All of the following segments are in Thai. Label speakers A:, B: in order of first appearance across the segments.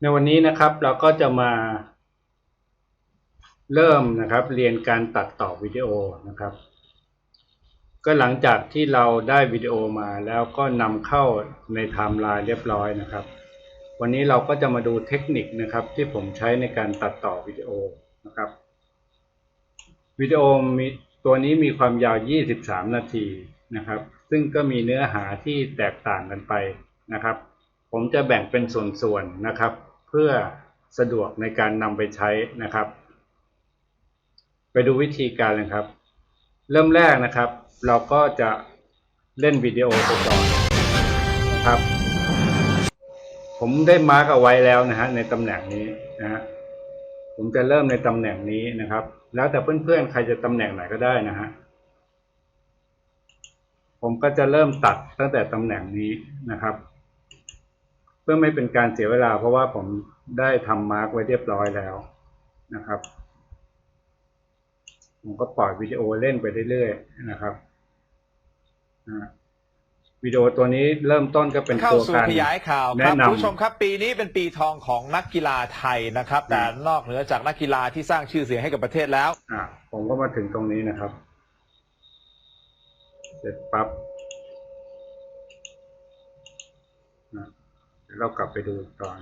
A: ในวันนี้นะครับเราก็จะมา เริ่มนะครับเรียนการตัดต่อวิดีโอนะครับ ก็หลังจากที่เราได้วิดีโอมาแล้วก็นำเข้าในไทม์ไลน์เรียบร้อยนะครับ วันนี้เราก็จะมาดูเทคนิคนะครับที่ผมใช้ในการตัดต่อวิดีโอนะครับวิดีโอมีตัวนี้มีความยาว 23 นาทีนะครับ ซึ่งก็มีเนื้อหาที่แตกต่างกันไปนะครับ ผมจะแบ่งเป็นส่วนๆนะครับ เพื่อสะดวกในการนำไปใช้นะครับ ไปดูวิธีการเลยครับ เริ่มแรกนะครับ เราก็จะเล่นวิดีโอไปก่อนนะครับ ผมได้มาร์กเอาไว้แล้วนะฮะในตำแหน่งนี้นะฮะผมจะเริ่มในตำแหน่งนี้นะครับ แล้วแต่เพื่อนๆ ใครจะตำแหน่งไหนก็ได้นะฮะผมก็จะเริ่มตัดตั้งแต่ตำแหน่งนี้นะครับ เพื่อไม่เป็นการเสียเวลา เพราะว่าผมได้ทำมาร์กไว้เรียบร้อยแล้วนะครับ ผมก็ปล่อยวิดีโอเล่นไปเรื่อยๆนะครับอ่าวิดีโอตัวนี้เริ่มต้นก็เป็น
B: เข้า
A: ตัว
B: สู่
A: การ
B: ขยายข่าวค
A: แนะ
B: รับ
A: นำ
B: คุณผู้ชมครับปีนี้เป็นปีทองของนักกีฬาไทยนะครับ แต่นอกเหนือจากนักกีฬาที่สร้างชื่อเสียงให้กับประเทศแล้ว
A: อ่าผมก็มาถึงตรงนี้นะครับ เสร็จปั๊บอะ เดี๋ยวเรากลับไปดูตอน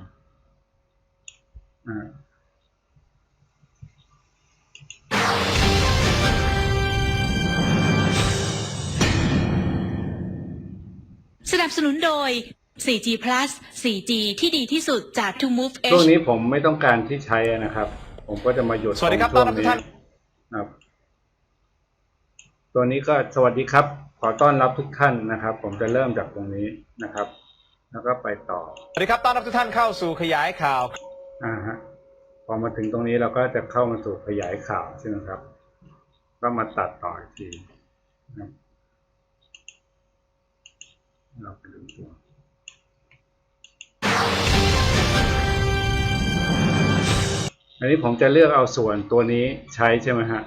A: อ่า
C: สนับสนุนโดย 4G Plus 4G ที่ดีที่สุดจาก To Move
A: ช่วง
C: H
A: นี้ผมไม่ต้องการที่ใช้นะครับ ผมก็จะมาหยุด
B: สวัสดีครับ
A: ตงช่วง
B: ต้อนรับทุกท่าน
A: ครับ ตัวนี้ก็สวัสดีครับ ขอต้อนรับทุกท่านนะครับ ผมจะเริ่มจากตรงนี้นะครับ แล้วก็ไปต่อ
B: สวัสดีครับต้อนรับทุกท่านเข้าสู่ขยายข่าว
A: อ่าฮะพอมาถึงตรงนี้เราก็จะเข้ามาสู่ขยายข่าวใช่ไหมครับ ก็มาตัดต่ออีกทีนะครับเราไปดูตัวอันนี้ผมจะเลือกเอาส่วนตัวนี้ใช้ใช่ไหมฮะ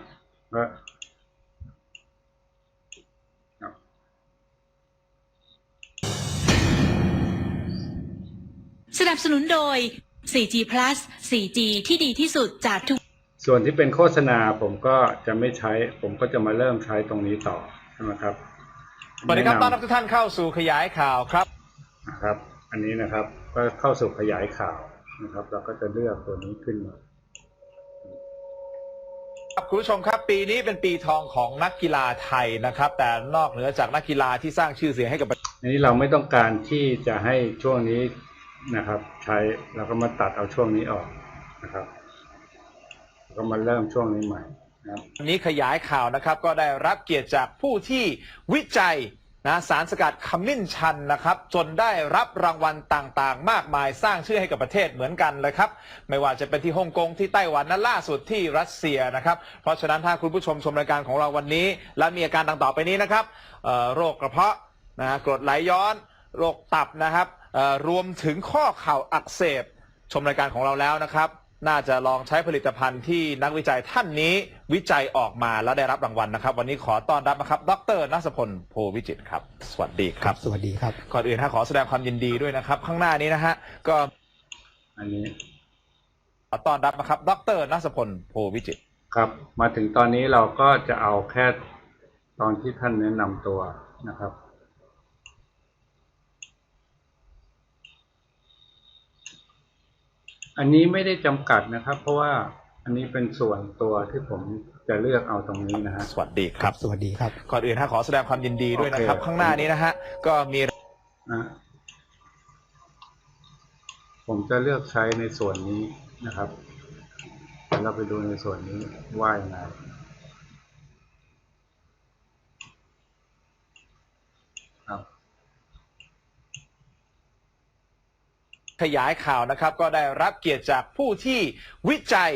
C: นับสนุนโดย 4G Plus 4G ที่ดีที่สุดจาก To
A: ส่วนที่เป็นโฆษณาผมก็จะไม่ใช้ ผมก็จะมาเริ่มใช้ตรงนี้ต่อใช่ไหมครับ
B: สวัสดีครับ
A: แะำ
B: ต้อนรับทุกท่านเข้าสู่ขยายข่าวครับ
A: นะครับ อันนี้นะครับก็เข้าสู่ขยายข่าวนะครับ เราก็จะเลือกตัวนี้ขึ้นมา
B: ครับคุณผู้ชมครับ ปีนี้เป็นปีทองของนักกีฬาไทยนะครับ แต่นอกเหนือจากนักกีฬาที่สร้างชื่อเสียงให้กับประ
A: อันนี้เราไม่ต้องการที่จะให้ช่วงนี้ นะครับ ใช้เราก็มาตัดเอาช่วงนี้ออกนะครับแล้วก็มาเริ่มช่วงนี้ใหม่นะครับ
B: วันนี้ขยายข่าวนะครับก็ได้รับเกียรติจากผู้ที่วิจัยนะสารสกัดขมิ้นชันนะครับ จนได้รับรางวัลต่างๆ มากมายสร้างชื่อให้กับประเทศเหมือนกันเลยครับ ไม่ว่าจะเป็นที่ฮ่องกงที่ไต้หวันนั้นล่าสุดที่รัสเซียนะครับ เพราะฉะนั้นถ้าคุณผู้ชมชมรายการของเราวันนี้ และมีอาการดังต่อไปนี้นะครับโรคกระเพาะนะกรดไหลย้อน โรคตับนะครับ รวมถึงข้อเข่าอักเสบ ชมรายการของเราแล้วนะครับ น่าจะลองใช้ผลิตภัณฑ์ที่นักวิจัยท่านนี้วิจัยออกมาแล้วได้รับรางวัลนะครับ วันนี้ขอต้อนรับนะครับ ดรนัสพลโพวิจิตรครับ สวัสดีครับ
D: สวัสดีครับ
B: ก่อนอื่นถ้าขอแสดงความยินดีด้วยนะครับ ข้างหน้านี้นะฮะก็
A: อันนี้
B: ขอต้อนรับนะครับ ดรนัสพลโพวิจิตร
A: ครับ มาถึงตอนนี้เราก็จะเอาแค่ตอนที่ท่านแนะนำตัวนะครับ อันนี้ไม่ได้จำกัดนะครับ เพราะว่าอันนี้เป็นส่วนตัวที่ผมจะเลือกเอาตรงนี้นะฮะ
B: สวัสดีครับ
D: สวัสดีครับ
B: ก่อนอื่นถ้าขอแสดงความยินดีด้วยนะครับ
A: โอเค
B: ข้างหน้านี้นะฮะก็มี
A: นะผมจะเลือกใช้ในส่วนนี้นะครับเดี๋ยวเราไปดูในส่วนนี้ว่ายังไงครับ
B: ขยายข่าวนะครับ ก็ได้รับเกียรติจากผู้ที่วิจัย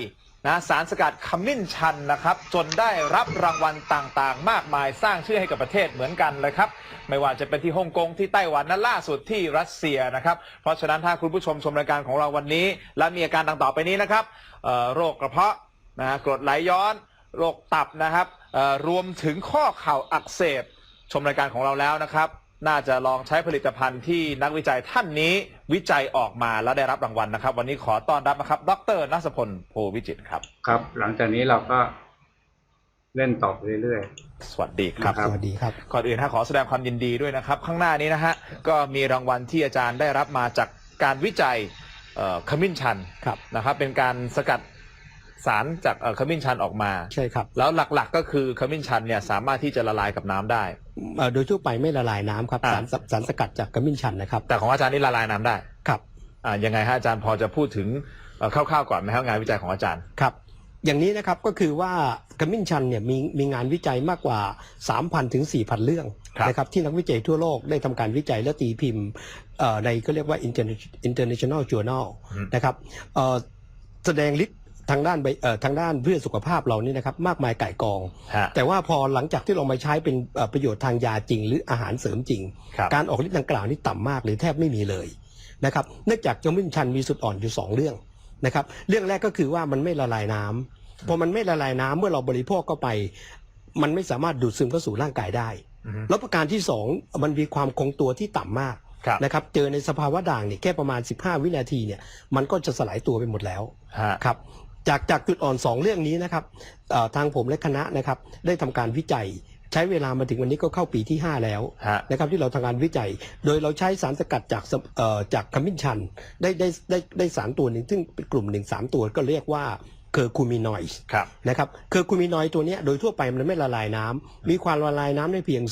B: นะสารสกัดขมิ้นชันนะครับ จนได้รับรางวัลต่างๆ มากมายสร้างชื่อให้กับประเทศเหมือนกันเลยครับ ไม่ว่าจะเป็นที่ฮ่องกงที่ไต้หวันนั้นล่าสุดที่รัสเซียนะครับ เพราะฉะนั้นถ้าคุณผู้ชมชมรายการของเราวันนี้ และมีอาการดังต่อไปนี้นะครับโรคกระเพาะนะกรดไหลย้อนโรคตับนะครับรวมถึงข้อเข่าอักเสบชมรายการของเราแล้วนะครับ น่าจะลองใช้ผลิตภัณฑ์ที่นักวิจัยท่านนี้วิจัยออกมาแล้วได้รับรางวัลนะครับ วันนี้ขอต้อนรับนะครับ ดรนัสพลโพวิจิตรครับ
A: ครับ หลังจากนี้เราก็เล่นต่อไปเรื่อย
B: สวัสดีครับ
A: ครับ
D: สวัสดีครับ
B: ก่อนอื่นฮะขอแสดงความยินดีด้วยนะครับ ข้างหน้านี้นะฮะก็มีรางวัลที่อาจารย์ได้รับมาจากการวิจัยเอ่อขมิ้นชัน
D: ครับ
B: นะครับเป็นการสกัด สารจากเอ่อขมิ้นชันออกมา
D: ใช่ครับ
B: แล้วหลักๆก็คือขมิ้นชันเนี่ยสามารถที่จะละลายกับน้ำได้
D: เอ่อโดยทั่วไปไม่ละลายน้ำครับ
B: อ่า
D: สารสสารสกัดจากกระมิ้นชันนะครับ
B: แต่ของอาจารย์นี่ละลายน้ำได้
D: ครับ
B: อ่ายังไงฮะอาจารย์พอจะพูดถึงเอ่อคร่าวๆก่อนไหมครับงานวิจัยของอาจารย์
D: ครับอย่างนี้นะครับก็คือว่ากระมิ้นชันเนี่ยมีมีงานวิจัยมากกว่า 3,000 ถึง 4,000 เรื่อง
B: ครับ
D: นะครับที่นักวิจัยทั่วโลกได้ทำการวิจัยและตีพิมพ์เอ่อในก็เรียกว่า Interna- international journal นะครับเอ่อแสดงฤทธิ์ ทางด้านใบเอ่อทางด้านเพื่อสุขภาพเรานี่นะครับมากมายก่ายกอง
B: ฮะ
D: แต่ว่าพอหลังจากที่เรามาใช้เป็นเอ่อประโยชน์ทางยาจริง หรืออาหารเสริมจริง
B: ครับ
D: การออกฤทธิ์ดังกล่าวนี่ต่ำมากหรือแทบไม่มีเลยนะครับเนื่องจากจมิ้นชันมีสุดอ่อนอยู่สองเรื่องนะครับเรื่องแรกก็คือว่ามันไม่ละลายน้ำพอมันไม่ละลายน้ำเมื่อเราบริโภคเข้าไป มันไม่สามารถดูดซึมเข้าสู่ร่างกายได้
B: อือฮึ
D: แล้วประการที่สองมันมีความคงตัวที่ต่ำมาก
B: ครับ
D: นะครับเจอในสภาวะด่างเนี่ยแค่ประมาณ 15 วินาทีเนี่ยมันก็จะสลายตัวไปหมดแล้ว
B: ฮะ
D: ครับ จากจากจุดอ่อน 2 เรื่องนี้นะครับเอ่อทางผมและคณะนะครับได้ทำการวิจัยใช้เวลามาถึงวันนี้ก็เข้าปีที่ 5 แล้ว
B: ฮะ
D: นะครับที่เราทำการวิจัย โดยเราใช้สารสกัดจากสเอ่อจากขมิ้นชันได้ได้ได้ได้สารตัวหนึ่งซึ่งเป็นกลุ่มหนึ่งสามตัวก็เรียกว่า เคอร์คูมินอยด์
B: ครับ
D: นะครับเคอร์คูมินอยด์ตัวเนี้ยโดยทั่วไปมันไม่ละลายน้ำมีความละลายน้ำได้เพียง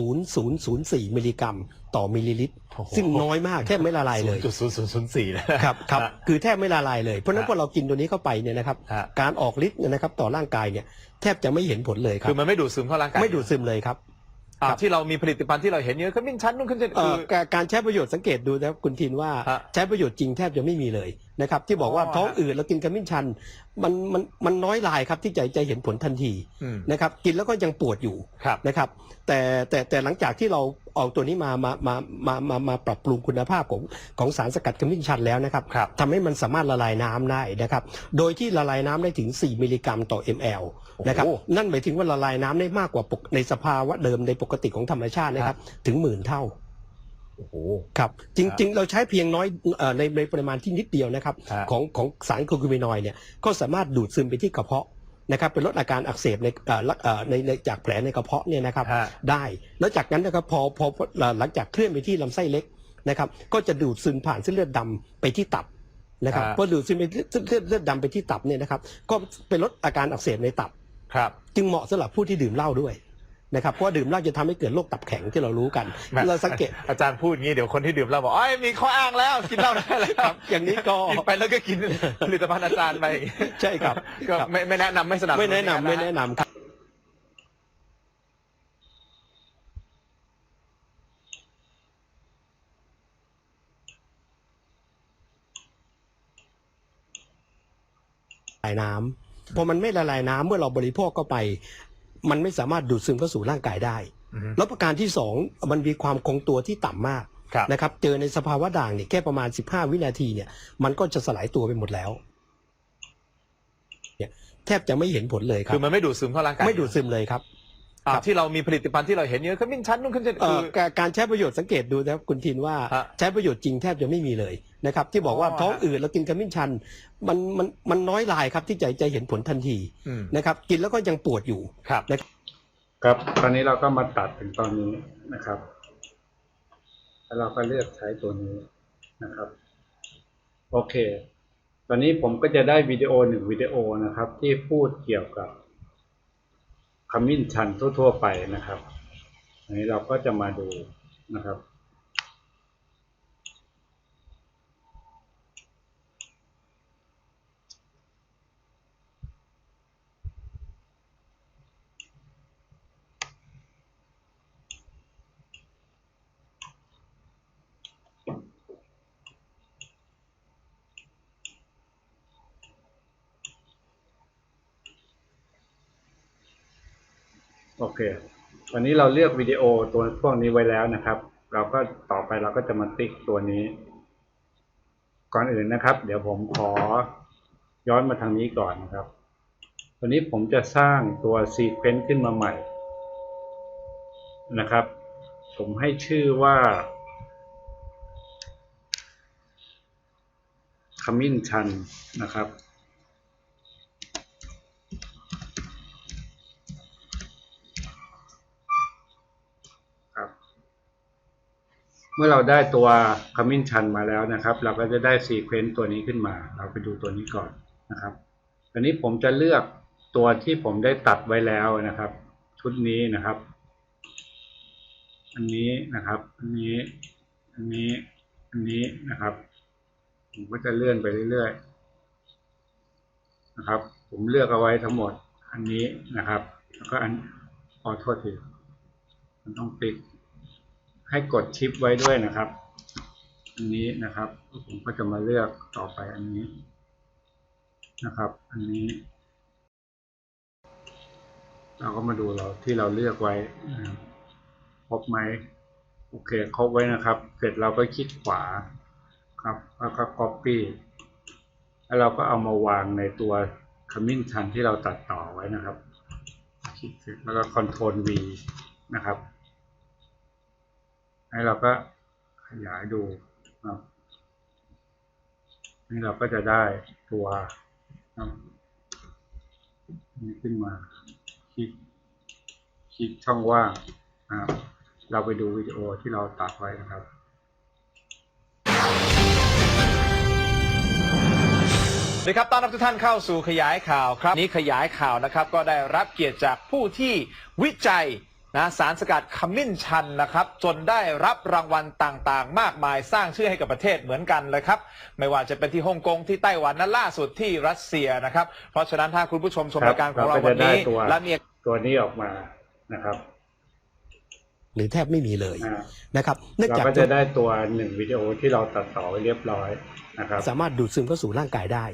D: 0.0004 มิลลิกรัมต่อมิลลิลิตร
B: โอ้โห
D: ซึ่งน้อยมากแทบไม่ละลายเลย
B: จุดศูนย์ศูนย์ศูนย์สี่นะ
D: ครับครับ
B: ฮะ
D: คือแทบไม่ละลายเลย เพราะฉะนั้น
B: ฮะ
D: พอเรากินตัวนี้เข้าไปเนี่ยนะครับ
B: ฮะ
D: การออกฤทธิ์เนี่ยนะครับต่อร่างกายเนี่ยแทบจะไม่เห็นผลเลยครั
B: คือบมันไม่ดูดซึมเข้าร่างกาย
D: ไม่ดูดซึมเลยครับ
B: อ่า
D: ครับ
B: ที่เรามีผลิตภัณฑ์ที่เราเห็นเยอะขมิ้นชันนู่นขึ้นเช่น
D: เอ่
B: คืออ
D: การการใช้ประโยชน์สังเกตดูนะครับคุณทินว่า
B: ฮะ
D: ใช้ประโยชน์จริงแทบจะไม่มีเลยนะครับที่บอกว่า
B: อ๋อ
D: ท้อง
B: ฮะ
D: อืดแล้วกินขมิ้นชัน มันมันมันน้อยรายครับที่จะจะเห็นผลทันที
B: อืม
D: นะครับกินแล้วก็ยังปวดอยู่
B: ครับ
D: นะครับแต่แต่แต่หลังจากที่เราเอาตัวนี้มามามามามามาปรับปรุงคุณภาพของของสารสกัดขมิ้นชันแล้วนะครับ
B: ครับ
D: ทำให้มันสามารถละลายน้ำได้นะครับโดยที่ละลายน้ำได้ถึง 4 มิลลิกรัมต่อ ml นะครับ
B: โอ้โห
D: นั่นหมายถึงว่าละลายน้ำได้มากกว่าปกในสภาวะเดิมในปกติของธรรมชาตินะครับถึงหมื่นเท่า
B: โอ้โห
D: ครับจริงๆ เราใช้เพียงน้อยเอ่อในในปริมาณที่นิดเดียวนะครับ
B: ฮะ
D: ของของสารโคคูมินอยด์เนี่ยก็สามารถดูดซึมไปที่กระเพาะนะครับเป็นลดอาการอักเสบในเอ่อละเอ่อในในจากแผลในกระเพาะเนี่ยนะครับ
B: ฮะ
D: ได้แล้วจากนั้นนะครับพอพอพอหลังจากเคลื่อนไปที่ลำไส้เล็กนะครับก็จะดูดซึมผ่านเส้นเลือดดำไปที่ตับนะครับ
B: ฮะ
D: พอดูดซึมไปเส้นเลือดเลือดดำไปที่ตับเนี่ยนะครับก็ไปลดอาการอักเสบในตับ
B: ครับ
D: จึงเหมาะสำหรับผู้ที่ดื่มเหล้าด้วย นะครับเพราะว่าดื่มเหล้าจะทำให้เกิดโรคตับแข็งที่เรารู้กัน
B: แหม่
D: เราสังเกต
B: อาจารย์พูดอย่างนี้เดี๋ยวคนที่ดื่มเหล้าบอกอ้อยมีข้ออ้างแล้วกินเหล้าได้แล้ว
D: ครับอย่างนี้ก็
B: กินไปแล้วก็กินผลิตภัณฑ์อาจารย์ไป
D: ใช่ครับ
B: ก็
D: ครับ
B: ไม่ไม่แนะนำไม่สนับสนุ
D: ไม่แนะนำไม่แนะนำครับละลายน้ำพอมันไม่ละลายน้ำเมื่อเราบริโภคเข้าไป มันไม่สามารถดูดซึมเข้าสู่ร่างกายได้
B: อือฮึ
D: แล้วประการที่สองมันมีความคงตัวที่ต่ำมาก
B: ครับ
D: นะครับเจอในสภาวะด่างเนี่ยแค่ประมาณ 15 วินาทีเนี่ย มันก็จะสลายตัวไปหมดแล้วเนี่ยแทบจะไม่เห็นผลเลยครั
B: คื
D: บ
B: อมันไม่ดูดซึมเข้าร่างกาย
D: ไม่ดูดซึมเลยครับ
B: อ่า
D: ครับ
B: ที่เรามีผลิตภัณฑ์ที่เราเห็นเยอะขมิ้นชันนู่นขึ้นเช่น
D: เอ่
B: คืออ
D: การการใช้ประโยชน์สังเกตดูนะครับคุณทินว่า
B: ฮะ
D: ใช้ประโยชน์จริงแทบจะไม่มีเลย นะครับที่บอกว่า
B: อ๋อ
D: ท้อง
B: ฮะ
D: อืดแล้วกินขมิ้นชันมันมันมันน้อยรายครับที่จะจะเห็นผลทันที
B: อืม
D: นะครับ กินแล้วก็ยังปวดอยู่
B: ครับ
A: ครับตอนนี้เราก็มาตัดถึงตอนนี้นะครับ แล้วเราก็เลือกใช้ตัวนี้นะครับ โอเค ตอนนี้ผมก็จะได้วิดีโอหนึ่งวิดีโอนะครับ ที่พูดเกี่ยวกับขมิ้นชันทั่วๆไปนะครับ อันนี้เราก็จะมาดูนะครับ โอเค วันนี้เราเลือกวิดีโอตัวพวกนี้ไว้แล้วนะครับ เราก็ต่อไปเราก็จะมาติ๊กตัวนี้ ก่อนอื่นนะครับ เดี๋ยวผมขอย้อนมาทางนี้ก่อนนะครับวันนี้ผมจะสร้างตัวซีเควนซ์ขึ้นมาใหม่นะครับ ผมให้ชื่อว่าขมิ้นชันนะครับครับ เมื่อเราได้ตัวขมิ้นชันมาแล้วนะครับ เราก็จะได้ซีเควนต์ตัวนี้ขึ้นมา เราไปดูตัวนี้ก่อนนะครับอันนี้ผมจะเลือกตัวที่ผมได้ตัดไว้แล้วนะครับ ชุดนี้นะครับ อันนี้นะครับ อันนี้ อันนี้ อันนี้นะครับ ผมก็จะเลื่อนไปเรื่อยๆนะครับ ผมเลือกเอาไว้ทั้งหมด อันนี้นะครับ แล้วก็อันขอโทษทีมันต้องปิด ให้กดชิปไว้ด้วยนะครับ อันนี้นะครับ ผมก็จะมาเลือกต่อไปอันนี้นะครับ อันนี้ เราก็มาดูเราที่เราเลือกไว้นะครับครบไหมโอเคครบไว้นะครับ เสร็จเราก็คลิกขวาครับแล้วก็ copy แล้วเราก็เอามาวางในตัวขมิ้นชันที่เราตัดต่อไว้นะครับคลิกเสร็จแล้วก็ Ctrl V นะครับ ให้เราก็ขยายดูครับนี่เราก็จะได้ตัวครับนี่ขึ้นมา คลิก คลิกช่องว่างนะครับเราไปดูวิดีโอที่เราตัดไว้นะครับ
B: สวัสดีครับต้อนรับทุกท่านเข้าสู่ขยายข่าวครับ นี้ขยายข่าวนะครับ ก็ได้รับเกียรติจากผู้ที่วิจัย นะสารสกัดขมิ้นชันนะครับ จนได้รับรางวัลต่างๆ มากมายสร้างชื่อให้กับประเทศเหมือนกันเลยครับ ไม่ว่าจะเป็นที่ฮ่องกงที่ไต้หวันนั้นล่าสุดที่รัสเซียนะครับ เพราะฉะนั้นถ้าคุณผู้ชมชม
A: ครับ
B: รายการของเรา
A: เราก็
B: วันนี้
A: จะได้ตัว
B: และมี
A: ตัวนี้ออกมานะครับ
D: หรือแทบไม่มีเลย
A: อ่า
D: นะครับเนื่อง
A: เรา
D: จาก
A: ก็จะได้ตัวหนึ่งวิดีโอที่เราตัดต่อไว้เรียบร้อยนะครับ
D: สามารถดูดซึมเข้าสู่ร่างกายได้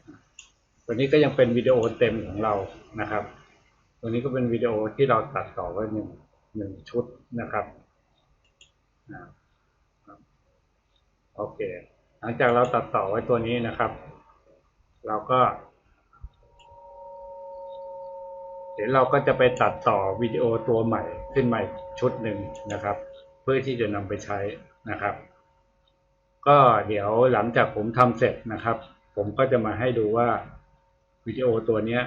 A: ตัวนี้ก็ยังเป็นวิดีโอเต็มของเรานะครับ ตัวนี้ก็เป็นวิดีโอที่เราตัดต่อไว้หนึ่ง หนึ่งชุดนะครับโอเค หลังจากเราตัดต่อไว้ตัวนี้นะครับ เราก็ เดี๋ยวเราก็จะไปตัดต่อวิดีโอตัวใหม่ขึ้นมาอีกชุดหนึ่งนะครับ เพื่อที่จะนำไปใช้นะครับ ก็เดี๋ยวหลังจากผมทำเสร็จนะครับ ผมก็จะมาให้ดูว่าวิดีโอตัวนี้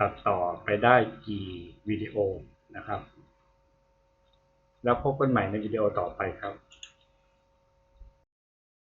A: ตัดต่อไปได้กี่วิดีโอนะครับ แล้วพบกันใหม่ในวิดีโอต่อไปครับ